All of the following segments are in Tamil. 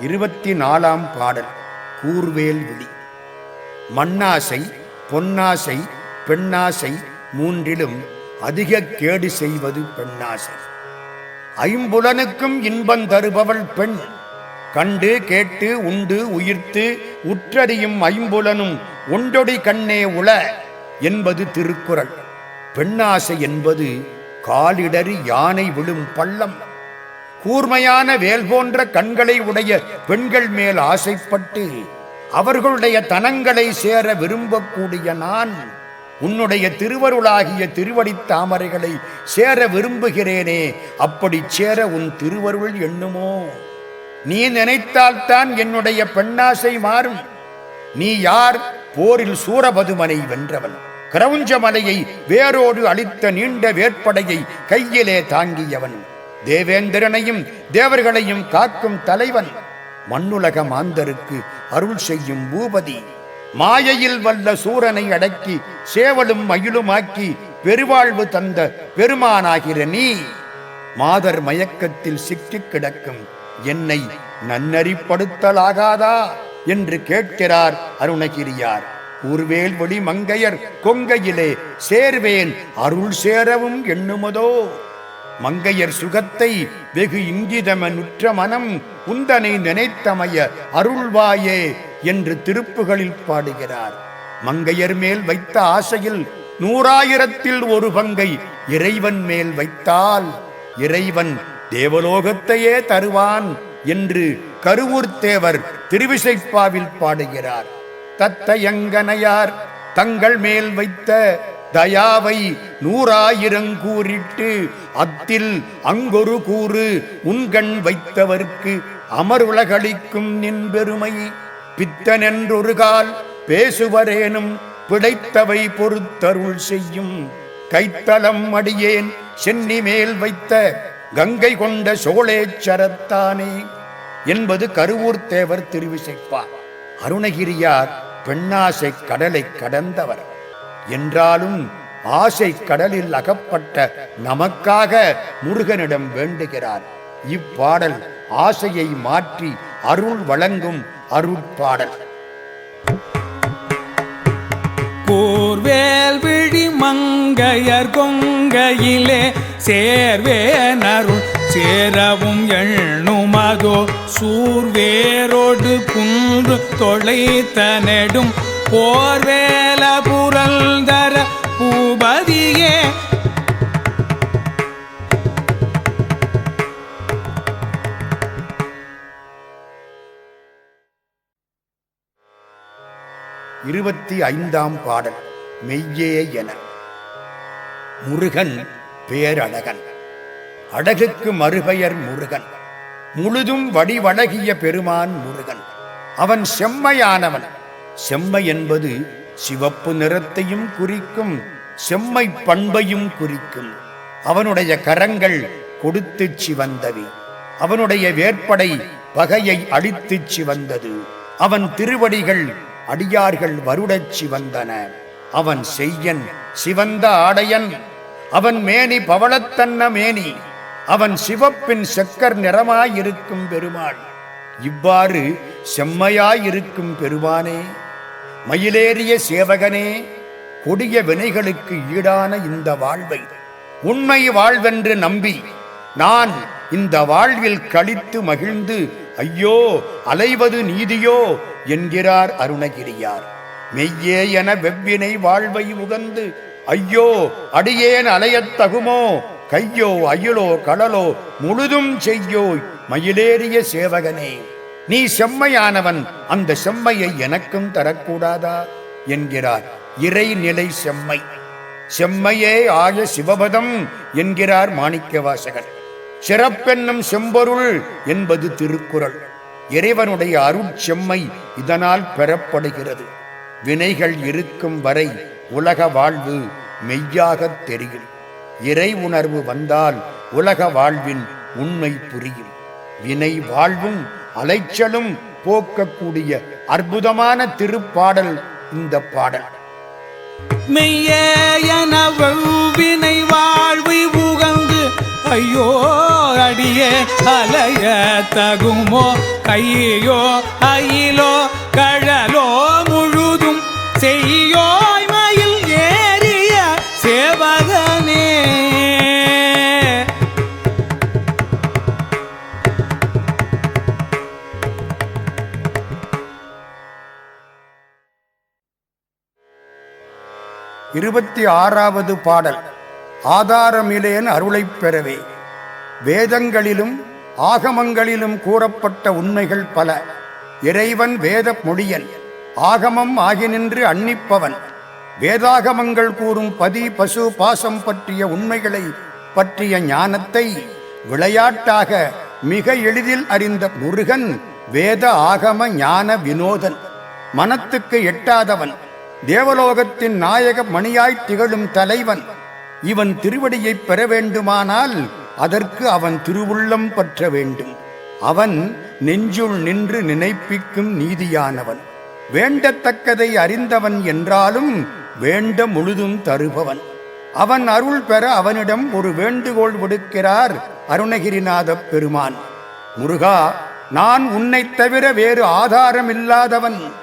இருபத்தி நாலாம் பாடல் கூர்வேல் விழி. மண்ணாசை பொன்னாசை பெண்ணாசை மூன்றிலும் அதிக கேடு செய்வது பெண்ணாசை. ஐம்புலனுக்கும் இன்பம் தருபவள் பெண் கண்டு கேட்டு உண்டு உயிர்த்து உற்றறியும் ஐம்புலனும் ஒன்றொடி கண்ணே உள என்பது திருக்குறள். பெண்ணாசை என்பது காலிடறி யானை விழும் பள்ளம். கூர்மையான வேல் போன்ற கண்களை உடைய பெண்கள் மேல் ஆசைப்பட்டு அவர்களுடைய தனங்களை சேர விரும்பக்கூடிய நான் உன்னுடைய திருவருளாகிய திருவடி தாமரைகளை சேர விரும்புகிறேனே அப்படி சேர உன் திருவருள் எண்ணுமோ? நீ நினைத்தால்தான் என்னுடைய பெண்ணாசை மாறும். நீ யார்? போரில் சூரபதுமனை வென்றவன். கிரவுஞ்ச மலையை வேரோடு அளித்த நீண்ட வேட்படையை கையிலே தாங்கியவன். தேவேந்திரனையும் தேவர்களையும் காக்கும் தலைவன். மண்ணுலக மாந்தருக்கு அருள் செய்யும் பூபதி. மாயையில் வல்ல சூரனை அடக்கி சேவலும் மயிலுமாக்கி பெருவாழ்வு தந்த பெருமானாகிற நீ. மாதர் மயக்கத்தில் சிக்கிக் கிடக்கும் என்னை நன்னறிப்படுத்தலாகாதா என்று கேட்கிறார் அருணகிரியார். ஊர்வேல்வெளி மங்கையர் கொங்கையிலே சேர்வேன் அருள் சேரவும் எண்ணுமதோ. மங்கையர் சுகத்தை வெகு இங்கிதமனுற்ற மனம் உந்தனை நினைத்தமைய அருள்வாயே என்று திருப்புகளில் பாடுகிறார். மங்கையர் மேல் வைத்த ஆசையில் நூறாயிரத்தில் ஒரு பங்கை இறைவன் மேல் வைத்தால் இறைவன் தேவலோகத்தையே தருவான் என்று கருவூர்த்தேவர் திருவிசைப்பாவில் பாடுகிறார். தத்தையங்கனையார் தங்கள் மேல் வைத்த தயாவை நூறாயிரங்கூறிட்டு அத்தில் அங்கொரு கூறு உண்கண் வைத்தவர்க்கு அமருலகளிக்கும் நின் பெருமை. பித்தனென்றொரு கால் பேசுவரேனும் பிழைத்தவை பொறுத்தருள் செய்யும். கைத்தலம் அடியேன் சென்னி மேல் வைத்த கங்கை கொண்ட சோழேச்சரத்தானே என்பது கருவூர் தேவர் திருவிசைப்பார். அருணகிரியார் பெண்ணாசை கடலை கடந்தவர். என்றாலும் ஆசை கடலில் அகப்பட்ட நமக்காக முருகனிடம் வேண்டுகிறார். இப்பாடல் ஆசையை மாற்றி அருள் வழங்கும் அருட்பாடல். கூர்வேல் விழி மங்கையர் கொங்கையிலே சேர்வேனருள் சேரவும் எண்ணுமதோ சூர்வேரோடு குன்று தொலைத்த நெடும் போர்வேல புரல்தர பூபதியே இருபத்தி ஐந்தாம் பாடல் மெய்யே என. முருகன் பேரழகன். அழகுக்கு மறுபெயர் முருகன். முழுதும் வடிவழகிய பெருமான் முருகன். அவன் செம்மையானவன். செம்மை என்பது சிவப்பு நிறத்தையும் குறிக்கும் செம்மை பண்பையும் குறிக்கும். அவனுடைய கரங்கள் கொடுத்து சிவந்தவி அவனுடைய வேற்படை பகையை அழித்துச் சிவந்தது. அவன் திருவடிகள் அடியார்கள் வருடச் சிவந்தன. அவன் செய்யன் சிவந்த ஆடையன். அவன் மேனி பவளத்தன்ன மேனி. அவன் சிவப்பின் செக்கர் நிறமாயிருக்கும் பெருமாள். இவ்வாறு செம்மையாயிருக்கும் பெருமானே மயிலேறிய சேவகனே கொடிய வினைகளுக்கு ஈடான இந்த வாழ்வை உண்மை வாழ்வென்று நம்பி நான் இந்த வாழ்வில் கழித்து மகிழ்ந்து ஐயோ அலைவது நீதியோ? என்கிறார் அருணகிரியார். மெய்யே என வெவ்வினை வாழ்வை உகந்து ஐயோ அடியேன் அலையத் தகுமோ? கையோ அயிலோ கடலோ முழுதும் செய்யோய் மயிலேறிய சேவகனே நீ செம்மையானவன் அந்த செம்மையை எனக்கும் தரக்கூடாதா? என்கிறார். இறைநிலை செம்மை. செம்மையே ஆய சிவபதம் என்கிறார் மாணிக்கவாசகர். சிறப்பென்னும் செம்பொருள் என்பது திருக்குறள். இறைவனுடைய அருட்செம்மை இதனால் பெறப்படுகிறது. வினைகள் இருக்கும் வரை உலக வாழ்வு மெய்யாகத் தெரியும். இறை உணர்வு வந்தால் உலக வாழ்வின் உண்மை புரியும். வினை வாழ்வும் அலைச்சலும் போக்கக்கூடிய அற்புதமான திருப்பாடல் இந்த பாடல். மெய்யே என வாழ்வை உகந்து ஐயோ அடியே அலைய தகுமோ கையோ அயிலோ கழலோ முழுதும் செய்யோ. இருபத்தி ஆறாவது பாடல். ஆதாரமிலேன் அருளைப் பெறவே. வேதங்களிலும் ஆகமங்களிலும் கூறப்பட்ட உண்மைகள் பல. இறைவன் வேத மொழியன் ஆகமம் ஆகி நின்று அன்னிப்பவன். வேதாகமங்கள் கூறும் பதி பசு பாசம் பற்றிய உண்மைகளை பற்றிய ஞானத்தை விளையாட்டாக மிக எளிதில் அறிந்த முருகன் வேத ஆகம ஞான வினோதன். மனத்துக்கு எட்டாதவன் தேவலோகத்தின் நாயக மணியாய் திகழும் தலைவன். இவன் திருவடியைப் பெற வேண்டுமானால் அதற்கு அவன் திருவுள்ளம் பற்ற வேண்டும். அவன் நெஞ்சுள் நின்று நினைப்பிக்கும் நீதியானவன். வேண்டத்தக்கதை அறிந்தவன் என்றாலும் வேண்ட முழுதும் தருபவன். அவன் அருள் பெற அவனிடம் ஒரு வேண்டுகோள் விடுக்கிறார் அருணகிரிநாதப் பெருமான். முருகா நான் உன்னைத் தவிர வேறு ஆதாரம் இல்லாதவன்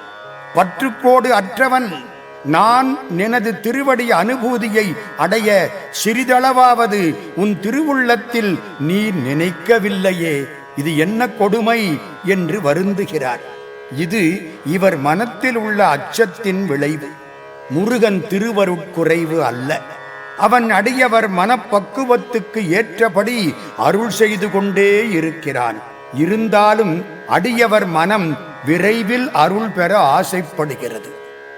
பற்றுக்கோடு அற்றவன் நான் நினது திருவடி அனுபூதியை அடைய சிறிதளவாவது உன் திருவுள்ளத்தில் நீ நினைக்கவில்லையே. இது என்ன கொடுமை என்று வருந்துகிறார். இது இவர் மனத்தில் உள்ள அச்சத்தின் விளைவு. முருகன் திருவருட்குறைவு அல்ல. அவன் அடியவர் மனப்பக்குவத்துக்கு ஏற்றபடி அருள் செய்து கொண்டே இருக்கிறான். இருந்தாலும் அடியவர் மனம் விரைவில் அருள் பெற ஆசைப்படுகிறது.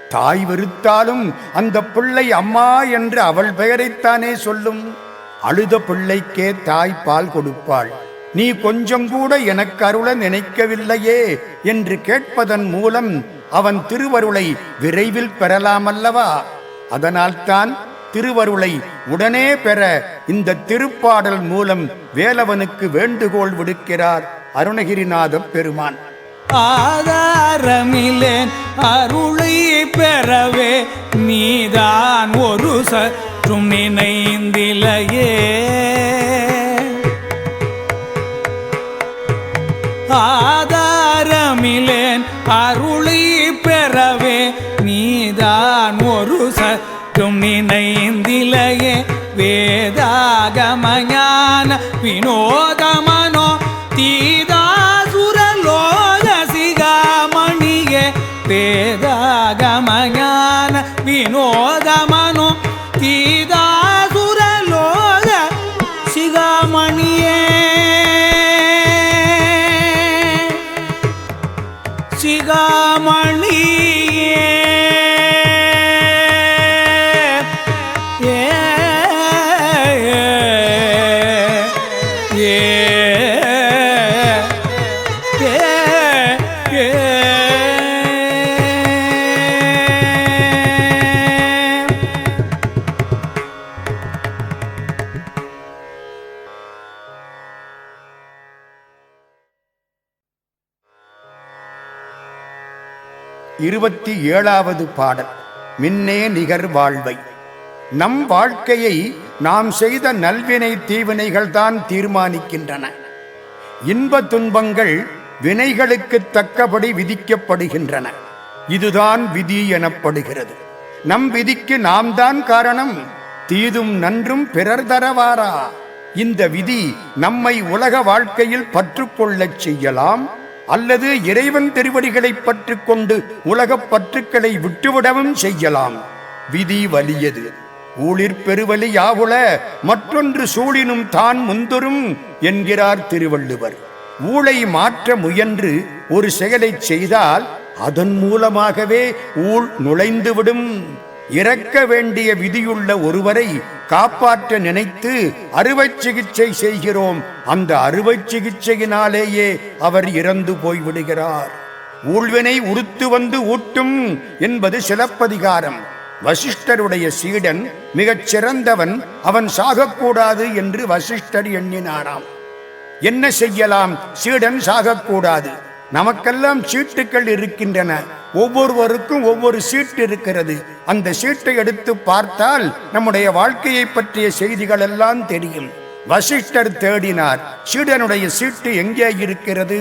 தாய் வெறுத்தாலும் அந்த பிள்ளை அம்மா என்று அவள் பெயரைத்தானே சொல்லும். அழுத பிள்ளைக்கே தாய் பால் கொடுப்பாள். நீ கொஞ்சம் கூட எனக்கு அருள நினைக்கவில்லையே என்று கேட்பதன் மூலம் அவன் திருவருளை விரைவில் பெறலாமல்லவா? அதனால்தான் திருவருளை உடனே பெற இந்த திருப்பாடல் மூலம் வேலவனுக்கு வேண்டுகோள் விடுக்கிறார் அருணகிரிநாதப் பெருமான். ஆதாரமிலேன் அருளை பெறவே நீதான் ஒரு சற்றும் நினைந்திலையே. ஆதாரமில்லேன் அருளை பெறவே நீதான் ஒரு சற்றும் நினைந்திலையே. வேதாகமஞான வினோதமனோ சிகாமணியே ஏழாவது பாடல் மின்னே நிகர் வாழ்வை நம் வாழ்க்கையை நாம் செய்த நல்வினை தீவினைகள் தான் தீர்மானிக்கின்றன. இன்ப துன்பங்கள் வினைகளுக்கு தக்கபடி விதிக்கப்படுகின்றன. இதுதான் விதி எனப்படுகிறது. நம் விதிக்கு நாம் தான் காரணம் தீதும் நன்றும் பிறர் தரவாரா? இந்த விதி நம்மை உலக வாழ்க்கையில் பற்றுக்கொள்ளச் செய்யலாம் அல்லது இறைவன் திருவடிகளைப் பற்றுக்கொண்டு உலகப் பற்றுக்களை விட்டுவிடவும் செய்யலாம். விதி வலியது. ஊழிற் பெருவலி யாவுல மற்றொன்று சூழினும் தான் முந்தொரும் என்கிறார் திருவள்ளுவர். ஊழை மாற்ற முயன்று ஒரு செயலைச் செய்தால் அதன் மூலமாகவே ஊழ் நுழைந்துவிடும். இறக்க வேண்டிய விதியுள்ள ஒருவரை காப்பாற்ற நினைத்து அறுவை சிகிச்சை செய்கிறோம். அந்த அறுவை சிகிச்சையினாலேயே அவர் இறந்து போய்விடுகிறார். ஊழ்வினை உறுத்து வந்து ஊட்டும் என்பது சிலப்பதிகாரம். வசிஷ்டருடைய சீடன் மிகச் சிறந்தவன் அவன் சாகக்கூடாது என்று வசிஷ்டர் எண்ணினாராம். என்ன செய்யலாம்? சீடன் சாகக்கூடாது. நமக்கெல்லாம் சீட்டுக்கள் இருக்கின்றன. ஒவ்வொருவருக்கும் ஒவ்வொரு சீட்டு இருக்கிறது. அந்த சீட்டை எடுத்து பார்த்தால் நம்முடைய வாழ்க்கையை பற்றிய செய்திகள் எல்லாம் தெரியும். வசிஷ்டர் தேடினார் சீடனுடைய சீட்டு எங்கே இருக்கிறது?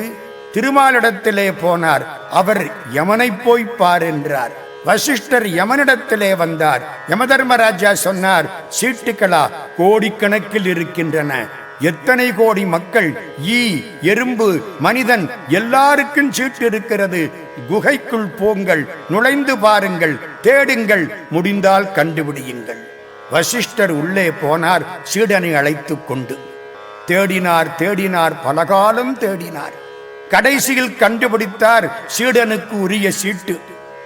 திருமாலிடத்திலே போனார் அவர் யமனை போய் பார் என்றார். வசிஷ்டர் யமனிடத்திலே வந்தார். யமதர்மராஜா சொன்னார் சீட்டுகளா கோடிக்கணக்கில் இருக்கின்றன. எத்தனை கோடி மக்கள் ஈ எறும்பு மனிதன் எல்லாருக்கும் சீட்டு இருக்கிறது குகைக்குள் போங்கள் நுழைந்து பாருங்கள் தேடுங்கள் முடிந்தால் கண்டுபிடியுங்கள். வசிஷ்டர் உள்ளே போனார் சீடனை அழைத்துக் கொண்டு. தேடினார் தேடினார் பலகாலம் தேடினார். கடைசியில் கண்டுபிடித்தார் சீடனுக்கு உரிய சீட்டு.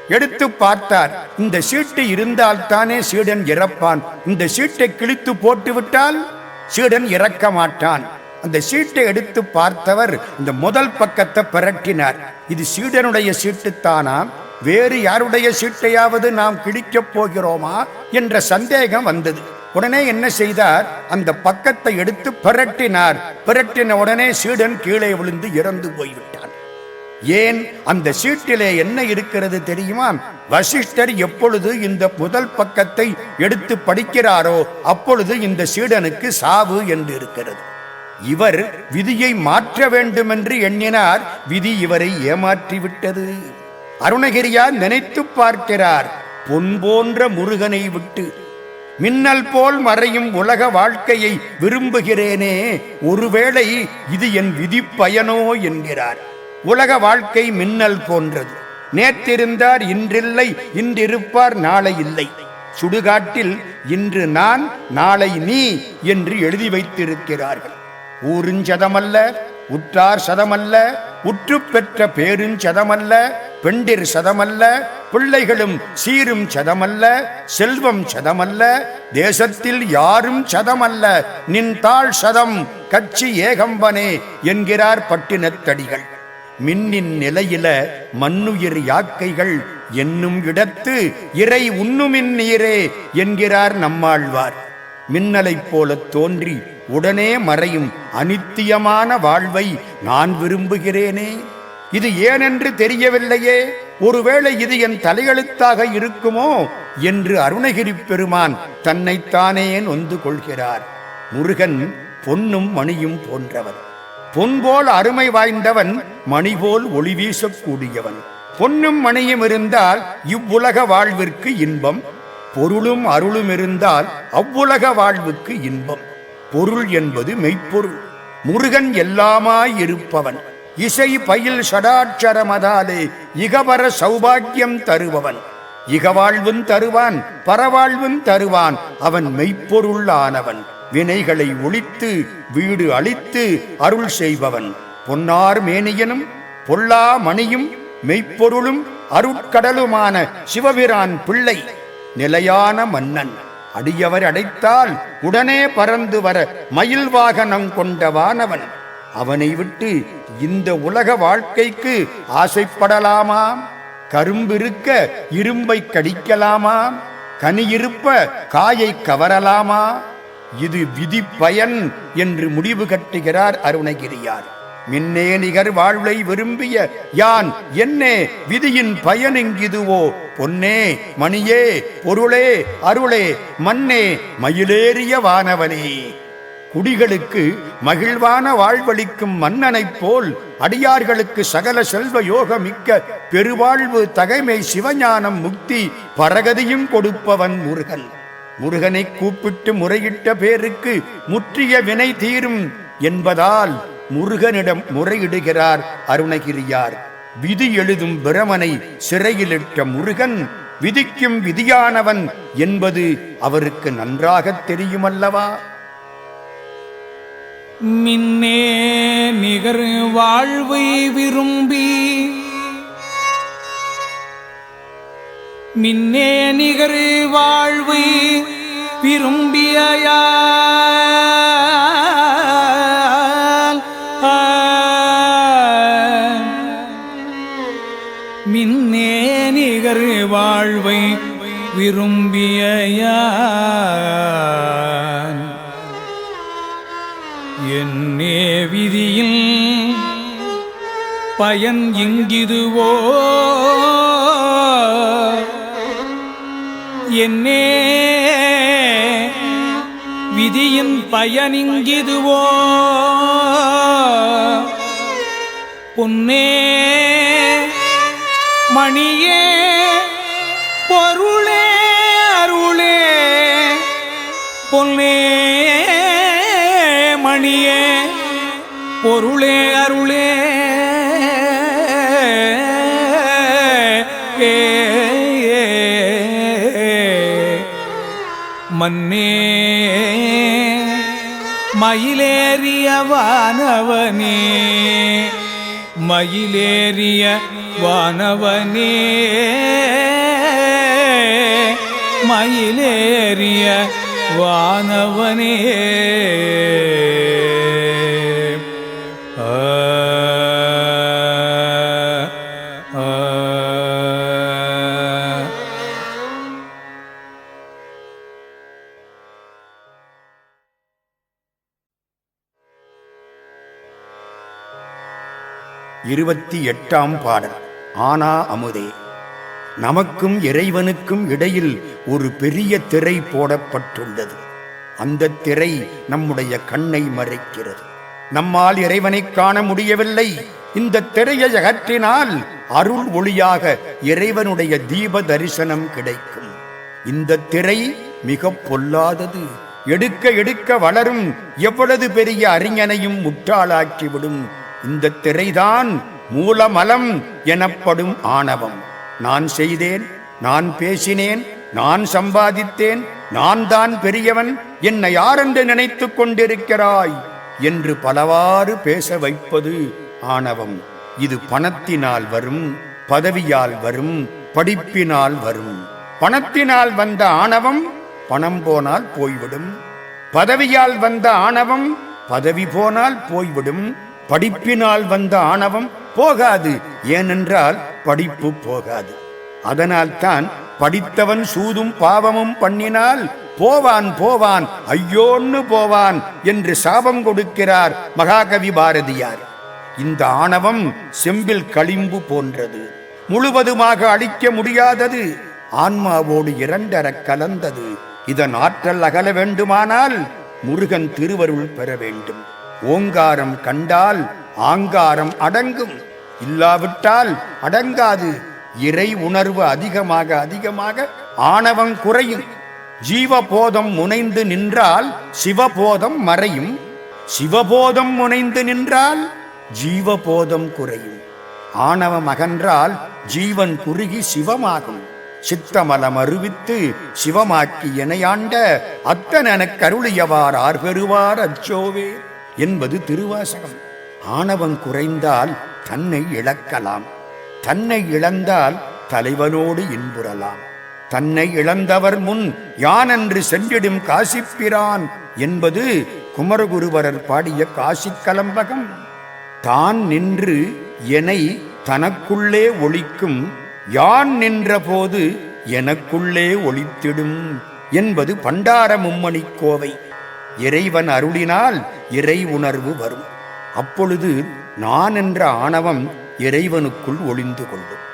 எடுத்து பார்த்தார் இந்த சீட்டு இருந்தால் தானே சீடன் இறப்பான். இந்த சீட்டை கிழித்து போட்டுவிட்டால் சீடன் இறக்க மாட்டான். அந்த சீட்டை எடுத்து பார்த்தவர் இந்த முதல் பக்கத்தை பிரட்டினார். இது சீடனுடைய சீட்டுத்தானா வேறு யாருடைய சீட்டையாவது நாம் கிழிக்கப் போகிறோமா? என்ற சந்தேகம் வந்தது. உடனே என்ன செய்தார்? அந்த பக்கத்தை எடுத்து பிரட்டினார். பிரட்டின உடனே சீடன் கீழே விழுந்து இறந்து போய்விட்டார். ஏன் அந்த சீட்டிலே என்ன இருக்கிறது தெரியுமா? வசிஷ்டர் எப்பொழுது இந்த முதல் பக்கத்தை எடுத்து படிக்கிறாரோ அப்பொழுது இந்த சீடனுக்கு சாவு என்று இருக்கிறது. இவர் விதியை மாற்ற வேண்டும் என்று எண்ணினார் விதி இவரை ஏமாற்றிவிட்டது. அருணகிரியார் நினைத்து பார்க்கிறார் பொன் போன்ற முருகனை விட்டு மின்னல் போல் மறையும் உலக வாழ்க்கையை விரும்புகிறேனே ஒருவேளை இது என் விதி பயனோ என்கிறார். உலக வாழ்க்கை மின்னல் போன்றது. நேற்றிருந்தார் இன்றில்லை இன்றிருப்பார் நாளை இல்லை. சுடுகாட்டில் இன்று நான் நாளை நீ என்று எழுதி வைத்திருக்கிறார்கள். ஊருஞ்சதமல்ல உற்றார் சதமல்ல உற்று பெற்ற பேருஞ்சதமல்ல பெண்டிர் சதமல்ல பிள்ளைகளும் சீரும் சதமல்ல செல்வம் சதமல்ல தேசத்தில் யாரும் சதமல்ல நின் தாழ் சதம் கட்சி ஏகம்பனே என்கிறார் பட்டினத்தடிகள். மின்னின் நிலையில மண்ணுயிர் யாக்கைகள் என்னும் இடத்து இறை உண்ணுமின் நீரே என்கிறார் நம்மாழ்வார். மின்னலைப் போலத் தோன்றி உடனே மறையும் அனித்தியமான வாழ்வை நான் விரும்புகிறேனே. இது ஏனென்று தெரியவில்லையே? ஒருவேளை இது என் தலையெழுத்தாக இருக்குமோ? என்று அருணகிரி பெருமான் தன்னைத்தானே நொந்து கொள்கிறார். முருகன் பொன்னும் மணியும் போன்றவன் பொன்போல் அருமை வாய்ந்தவன் மணிபோல் ஒளி வீசக்கூடியவன். பொன்னும் மணியும் இருந்தால் இவ்வுலக வாழ்விற்கு இன்பம். பொருளும் அருளும் இருந்தால் அவ்வுலக வாழ்வுக்கு இன்பம். பொருள் என்பது மெய்ப்பொருள். முருகன் எல்லாமாய் இருப்பவன். இசை பயில் சடாட்சரமதாலே இகவர சௌபாக்கியம் தருபவன். இகவாழ்வும் தருவான் பரவாழ்வும் தருவான் அவன் மெய்ப்பொருள் ஆனவன் வினைகளை ஒழித்து வீடு அழித்து அருள் செய்பவன். பொன்னார் மேனியனும் பொல்லா மணியும் மெய்ப்பொருளும் அருட்கடலுமான சிவபிரான் பிள்ளை நிலையான மன்னன். அடியவர் அடைத்தால் உடனே பறந்து வர மயில் வாகனம் கொண்டவானவன் அவனை விட்டு இந்த உலக வாழ்க்கைக்கு ஆசைப்படலாமாம்? கரும்பிருக்க இரும்பை கடிக்கலாமாம்? கனியிருப்ப காயை கவரலாமா? இது விதி பயன் என்று முடிவு கட்டுகிறார் அருணகிரியார். மின்னே நிகர் வாழ்வை விரும்பிய யான் என்னே விதியின் பயன் இங்கிதுவோ பொன்னே மணியே பொருளே அருளே மண்ணே மயிலேறிய வானவனே. குடிகளுக்கு மகிழ்வான வாழ்வளிக்கும் மன்னனைப் போல் அடியார்களுக்கு சகல செல்வ யோகமிக்க பெருவாழ்வு தகைமை சிவஞானம் முக்தி பரகதியும் கொடுப்பவன் முருகன். முருகனை கூப்பிட்டு முறையிட்ட பேருக்கு முற்றிய வினை தீரும் என்பதால் முருகனிடம் முறையிடுகிறார் அருணகிரியார். விதி எழுதும் பிரமனை சிறையிலிட்ட முருகன் விதிக்கும் விதியானவன் என்பது அவருக்கு நன்றாக தெரியுமல்லவா? மின்னே நிகர் வாழ்வை விரும்பி மின்னே நிகர் வாழ்வு விரும்பிய மின்னே நிகர் வாழ்வை விரும்பிய என்னே விதியில் பயன் இங்கிதுவோ என்னே. விதியின் பயனிங்கிதுவோ. பொன்னே. மணியே பொருளே அருளே. பொன்னே மணியே பொருளே அருளே. மன்னே மயிலேறிய வானவனே மயிலேறிய வானவனே மயிலேறிய வானவனே. இருபத்தி எட்டாம் பாடல். ஆனா அமுதே நமக்கும் இறைவனுக்கும் இடையில் ஒரு பெரிய திரை போடப்பட்டுள்ளது. அந்த திரை நம்முடைய கண்ணை மறைக்கிறது. நம்மால் இறைவனை காண முடியவில்லை. இந்த திரையை அகற்றினால் அருள் ஒளியாக இறைவனுடைய தீப தரிசனம் கிடைக்கும். இந்த திரை மிக பொல்லாதது. எடுக்க எடுக்க வளரும். எவ்வளவு பெரிய அறிஞனையும் முட்டாளாக்கிவிடும். இந்த திரைதான் மூலமலம் எனப்படும் ஆணவம். நான் செய்தேன் நான் பேசினேன் நான் சம்பாதித்தேன் நான் தான் பெரியவன் என்னை யாரென்று நினைத்து கொண்டிருக்கிறாய்? என்று பலவாறு பேச வைப்பது ஆணவம். இது பணத்தினால் வரும் பதவியால் வரும் படிப்பினால் வரும். பணத்தினால் வந்த ஆணவம் பணம் போனால் போய்விடும். பதவியால் வந்த ஆணவம் பதவி போனால் போய்விடும். படிப்பினால் வந்த ஆணவம் போகாது. ஏனென்றால் படிப்பு போகாது. அதனால்தான் படித்தவன் சூதும் பாவமும் பண்ணினால் போவான் போவான் ஐயோன்னு போவான் என்று சாபம் கொடுக்கிறார் மகாகவி பாரதியார். இந்த ஆணவம் செம்பில் களிம்பு போன்றது. முழுவதுமாக அழிக்க முடியாதது. ஆன்மாவோடு இரண்டர கலந்தது. இதன் ஆற்றல் அகல வேண்டுமானால் முருகன் திருவருள் பெற வேண்டும். ஓங்காரம் கண்டால் ஆங்காரம் அடங்கும். இல்லாவிட்டால் அடங்காது. இறை உணர்வு அதிகமாக அதிகமாக ஆணவம் குறையும். ஜீவபோதம் முனைந்து நின்றால் சிவபோதம் மறையும். சிவபோதம் முனைந்து நின்றால் ஜீவபோதம் குறையும். ஆணவம் அகன்றால் ஜீவன் குறுகி சிவமாகும். சித்தமலம் அறிவித்து சிவமாக்கி இணையாண்ட அத்தனெனக் கருளியவார் ஆர் பெறுவார் அச்சோவே என்பது திருவாசகம். ஆணவம் குறைந்தால் தன்னை இழக்கலாம். தன்னை இழந்தால் தலைவனோடு இன்புறலாம். தன்னை இழந்தவர் முன் யானென்று சென்றிடும் காசிப்பிரான் என்பது குமரகுருவரர் பாடிய காசி கலம்பகம். தான் நின்று என்னை தனக்குள்ளே ஒழிக்கும் யான் நின்றபோது எனக்குள்ளே ஒழித்திடும் என்பது பண்டார மும்மணி கோவை. இறைவன் அருளினால் இறை உணர்வு வரும். அப்பொழுது நான் என்ற ஆணவம் இறைவனுக்குள் ஒளிந்து கொள்ளும்.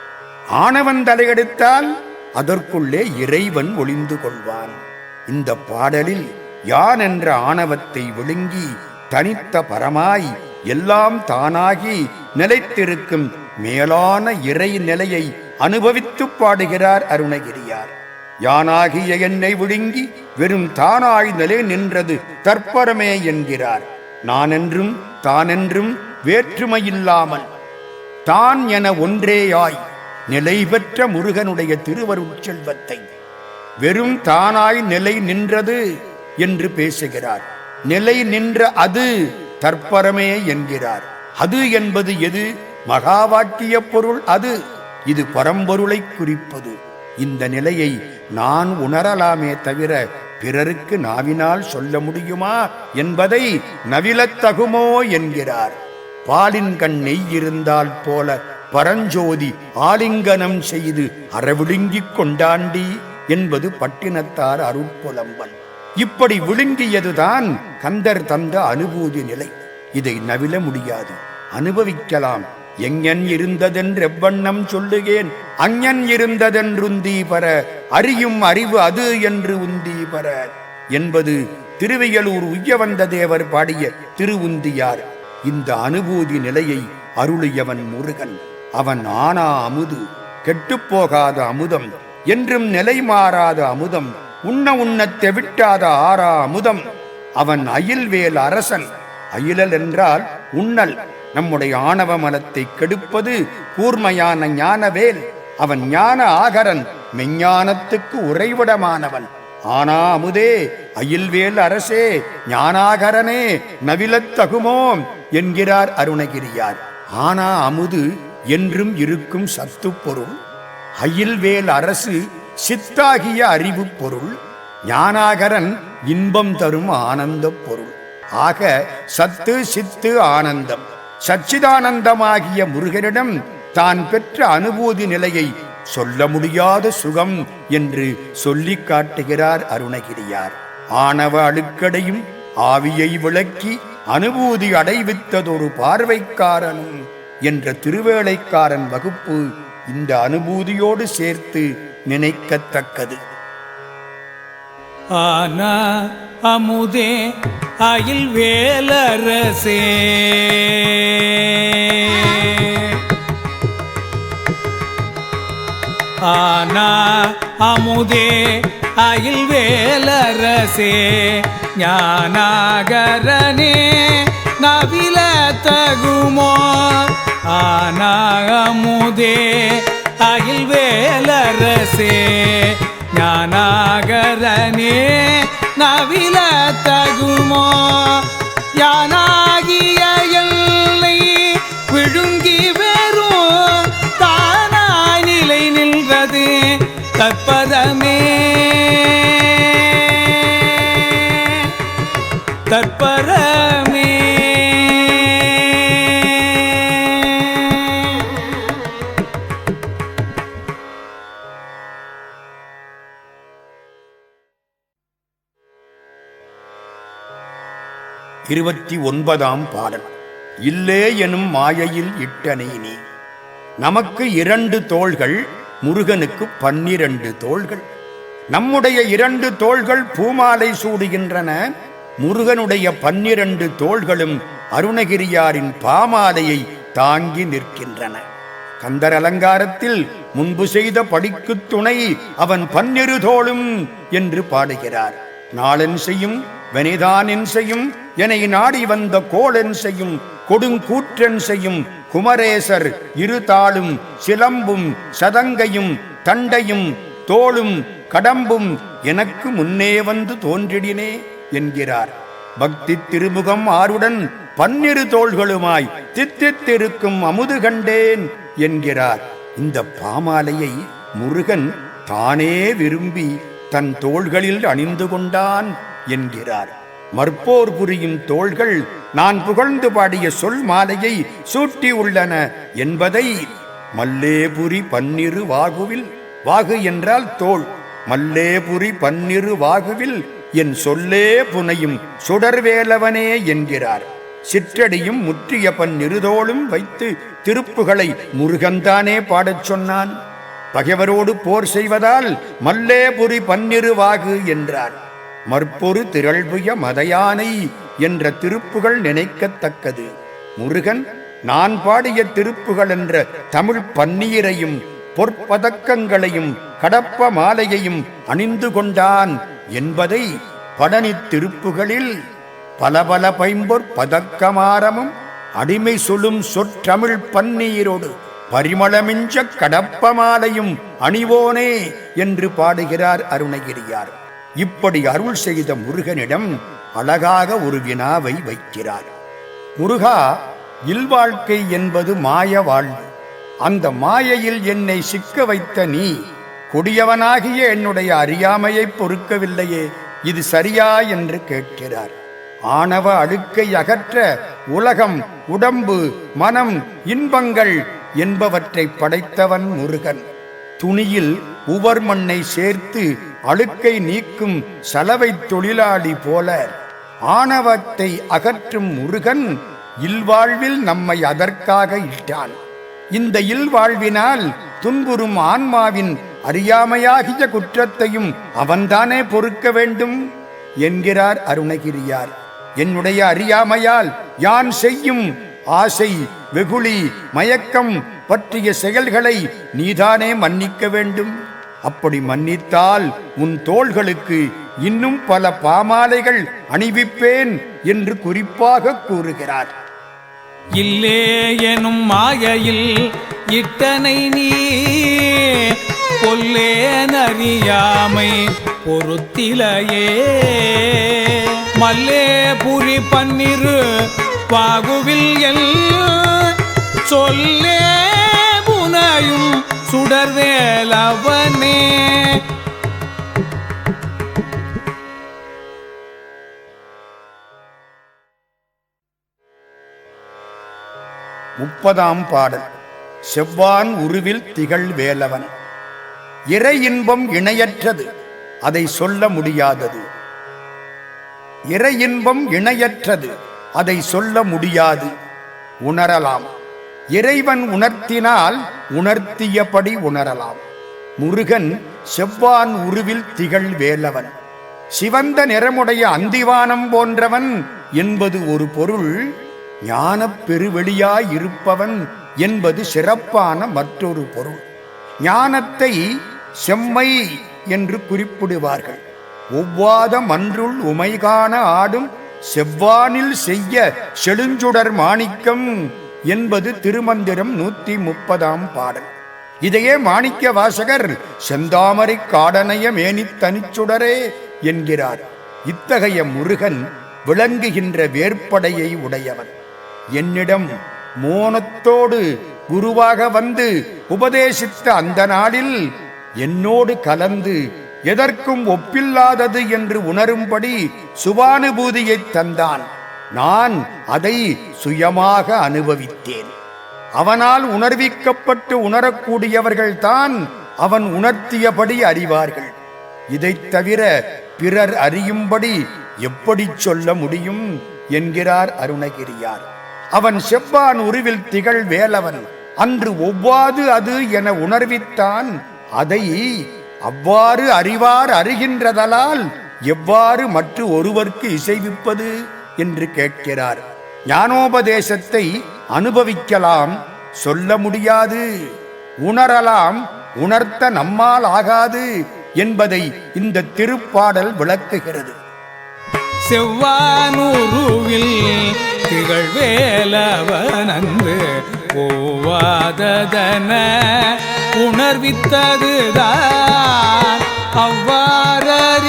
ஆணவன் தலையெடுத்தால் அதற்குள்ளே இறைவன் ஒளிந்து கொள்வான். இந்த பாடலில் யான் என்ற ஆணவத்தை விழுங்கி தனித்த பரமாய் எல்லாம் தானாகி நிலைத்திருக்கும் மேலான இறை நிலையை அனுபவித்து பாடுகிறார் அருணகிரியார். யானாகிய என்னை விழுங்கி வெறும் தானாய் நிலை நின்றது தற்பரமே என்கிறார். நானென்றும் தானென்றும் வேற்றுமையில்லாமல் தான் என ஒன்றேயாய் நிலை பெற்ற முருகனுடைய திருவருட் செல்வத்தை வெறும் தானாய் நிலை நின்றது என்று பேசுகிறார். நிலை நின்ற அது தற்பரமே என்கிறார். அது என்பது எது? மகா வாக்கிய பொருள் அது. இது பரம்பொருளை குறிப்பது. இந்த நிலையை நான் உணரலாமே தவிர பிறருக்கு நாவினால் சொல்ல முடியுமா என்பதை நவிலத்தகுமோ என்கிறார். பாலின் கண் நெய் இருந்தால் போல பரஞ்சோதி ஆலிங்கனம் செய்து அறவிழுங்கிக் கொண்டாண்டி என்பது பட்டினத்தார் அருட்புலம்பன் இப்படி விழுங்கியதுதான் கந்தர் தந்த அனுபூதி நிலை. இதை நவில முடியாது. அனுபவிக்கலாம். எங்ஞன் இருந்ததென்றெவ்வண்ணம் சொல்லுகேன் அஞ்ஞன் இருந்ததென்றுந்தி பர அறியும் அறிவு அது என்று உந்தி பர என்பது திருவையலூர் உய்யவந்த தேவர் பாடிய திருவுந்தியார். இந்த அனுபூதி நிலையை அருளியவன் முருகன். அவன் ஆனா அமுது கெட்டுப்போகாத அமுதம் என்றும் நிலை மாறாத அமுதம் உண்ண உண்ணத் தெவிட்டாத ஆறா அமுதம். அவன் அயில்வேல் அரசன் அயிலல் என்றால் உண்ணல் நம்முடைய ஆணவ மனத்தை கெடுப்பது கூர்மையான ஞானவேல். அவன் ஞான ஆகரன் மெஞ்ஞானத்துக்கு உறைவிடமானவன் ஆனா அமுதே அயில்வேல் அரசே ஞானாகரனே நவிலத்தகுமோம் என்கிறார் அருணகிரியார். ஆனா அமுது என்றும் இருக்கும் சத்து பொருள் அயில்வேல் அரசு சித்தாகிய அறிவு பொருள் ஞானாகரன் இன்பம் தரும் ஆனந்த பொருள். ஆக சத்து சித்து ஆனந்தம். சச்சிதானந்தமாகிய முருகனிடம் தான் பெற்ற அனுபூதி நிலையை சொல்ல முடியாத சுகம் என்று சொல்லிக் காட்டுகிறார் அருணகிரியார். ஆணவ அழுக்கடையும் ஆவியை விளக்கி அனுபூதி அடைவித்ததொரு பார்வைக்காரனும் என்ற திருவேளைக்காரன் வகுப்பு இந்த அனுபூதியோடு சேர்த்து நினைக்கத்தக்கது. ஆனா அமுதே அயில் வேலரசே. ஆனா அமுதே அயில் வேலரசே ஞானாகரனே நவில தகுமோ? ஆனா அமுதே அயில் வேலரசே ஞானாகரனே நவில தகுமோ? யானாகிய தற்பரமே இருபத்தி ஒன்பதாம் பாடல். இல்லே எனும் மாயையில் இட்டனை நீ. நமக்கு இரண்டு தோள்கள் முருகனுக்கு பன்னிரண்டு தோள்கள். நம்முடைய இரண்டு தோள்கள் பூமாலை சூடுகின்றன. முருகனுடைய பன்னிரண்டு தோள்களும் அருணகிரியாரின் பாமாலையை தாங்கி நிற்கின்றன. கந்தர் அலங்காரத்தில் முன்பு செய்த படிக்குத் துணை அவன் பன்னிரு தோளும் என்று பாடுகிறார். நாளென் செய்யும் வெனிதானின் செய்யும் எனை நாடி வந்த கோளென் செய்யும் கொடுங்கூற்றன் செய்யும் குமரேசர் இரு தாளும் சிலம்பும் சதங்கையும் தண்டையும் தோளும் கடம்பும் எனக்கு முன்னே வந்து தோன்றிடினே. என்கிறார். பக்தி திருமுகம் ஆறுடன் பன்னிரு தோள்களுமாய் தித்தித்திருக்கும் அமுது கண்டேன் என்கிறார். இந்த பாமாலையை முருகன் தானே விரும்பி தன் தோள்களில் அணிந்து கொண்டான் என்கிறார். மற்போர் புரியும் தோள்கள் நான் புகழ்ந்து பாடிய சொல் மாலையை சூட்டி உள்ளன என்பதை மல்லேபுரி பன்னிரு வாகுவில் வாகு என்றால் தோள். மல்லேபுரி பன்னிரு வாகுவில் என் சொல்லே புனையும் சுடர்வேலவனே என்கிறார். சிற்றடியும் முற்றிய பன்னிருதோளும் வைத்து திருப்புகளை முருகன்தானே பாடச் சொன்னான். பகைவரோடு போர் செய்வதால் மல்லேபுரி பன்னிருவாகு என்றார். மற்பொரு திரள்புய மதையானை என்ற திருப்புகள் நினைக்கத்தக்கது முருகன் நான் பாடிய திருப்புகள் என்ற தமிழ் பன்னீரையும் பொற்பதக்கங்களையும் கடப்ப மாலையையும் அணிந்து கொண்டான். என்பதை படனித் திருப்புகளில் பல பல பைம்பொற் பதக்கமாரமும் அடிமை சொல்லும் சொற்றமிழ் பன்னீரோடு பரிமளமிஞ்ச கடப்ப மாலையும் அணிவோனே என்று பாடுகிறார் அருணகிரியார். இப்படி அருள் செய்த முருகனிடம் அழகாக ஒரு வினாவை வைக்கிறார். முருகா இல்வாழ்க்கை என்பது மாய வாழ்வு. அந்த மாயையில் என்னை சிக்க வைத்த நீ கொடியவனாகிய என்னுடைய அறியாமையை பொறுக்கவில்லையே இது சரியா என்று கேட்கிறார். ஆணவ அழுக்கை அகற்ற உலகம் உடம்பு மனம் இன்பங்கள் என்பவற்றை படைத்தவன் முருகன். துணியில் உவர் மண்ணை சேர்த்து அழுக்கை நீக்கும் சலவை தொழிலாளி போல ஆணவத்தை அகற்றும் முருகன் இல்வாழ்வில் நம்மை அதற்காக இட்டான். இந்த இல்வாழ்வினால் துன்புறும் ஆன்மாவின் அறியாமையாகிய குற்றத்தையும் அவன்தானே பொறுக்க வேண்டும்? என்கிறார் அருணகிரியார். என்னுடைய அறியாமையால் யான் செய்யும் ஆசை வெகுளி மயக்கம் பற்றிய செயல்களை நீதானே மன்னிக்க வேண்டும்? அப்படி மன்னித்தால் உன் தோள்களுக்கு இன்னும் பல பாமாலைகள் அணிவிப்பேன் என்று குறிப்பாக கூறுகிறார். இல்லே எனும் மாயையில் இட்டனை நீ பொல்லேனறியாமை பொருத்திலையே. மல்லே புரி பன்னிரு பாகுவில் எல் சொல்லே புனையும் சுடர்வேலவனே முப்பதாம் பாடல். செவ்வான் உருவில் திகழ் வேலவன் இறை இன்பம் இணையற்றது. அதை சொல்ல முடியாதது. இறை இன்பம் இணையற்றது. அதை சொல்ல முடியாது. உணரலாம். இறைவன் உணர்த்தினால் உணர்த்தியபடி உணரலாம். முருகன் செவ்வான் உருவில் திகழ் வேலவன். சிவந்த நிறமுடைய அந்திவானம் போன்றவன் என்பது ஒரு பொருள். ஞானப் பெருவெளியாயிருப்பவன் என்பது சிறப்பான மற்றொரு பொருள். ஞானத்தை செம்மை என்று குறிப்பிடுவார்கள். ஒவ்வாத மன்றுள் உமைகான ஆடும் செவ்வானில் செய்ய செழுஞ்சுடர் மாணிக்கம் என்பது திருமந்திரம் நூத்தி முப்பதாம் பாடல். இதையே மாணிக்க வாசகர் செந்தாமரை காடனைய மேனி தனிச்சுடரே என்கிறார். இத்தகைய முருகன் விளங்குகின்ற வேற்படையை உடையவன். என்னிடம் மோனத்தோடு குருவாக வந்து உபதேசித்த அந்த நாளில் என்னோடு கலந்து எதற்கும் ஒப்பில்லாதது என்று உணரும்படி சுபானுபூதியைத் தந்தான். நான் அதை சுயமாக அனுபவித்தேன். அவனால் உணர்விக்கப்பட்டு உணரக்கூடியவர்கள்தான் அவன் உணர்த்தியபடி அறிவார்கள். இதைத் தவிர பிறர் அறியும்படி எப்படி சொல்ல முடியும் என்கிறார் அருணகிரியார். அவன் செவ்வான் உருவில் திகழ் வேலவன் அன்று ஒவ்வாது அது என உணர்வித்தான் அதை அவ்வாறு அறிவார் அறிகின்றதலால் எவ்வாறு மற்ற ஒருவர்க்கு இசைவிப்பது என்று கேட்கிறார். ஞானோபதேசத்தை அனுபவிக்கலாம் சொல்ல முடியாது உணரலாம் உணர்த்த நம்மால் ஆகாது என்பதை இந்த திருப்பாடல் விளக்குகிறது. செவ்வானூருவில் திகழ்வேலவனந்து ஓவாததன உணர்வித்ததுதான். அவ்வாறறிவார்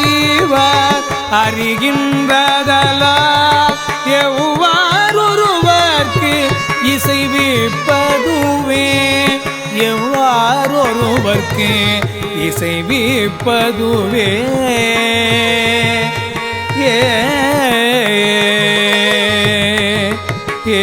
அறிகின்றதலா எவ்வாறொருவர்க்கு இசைவிப்பதுவே எவ்வாறொருவர்க்கு இசைவிப்பதுவே ஏ ஏ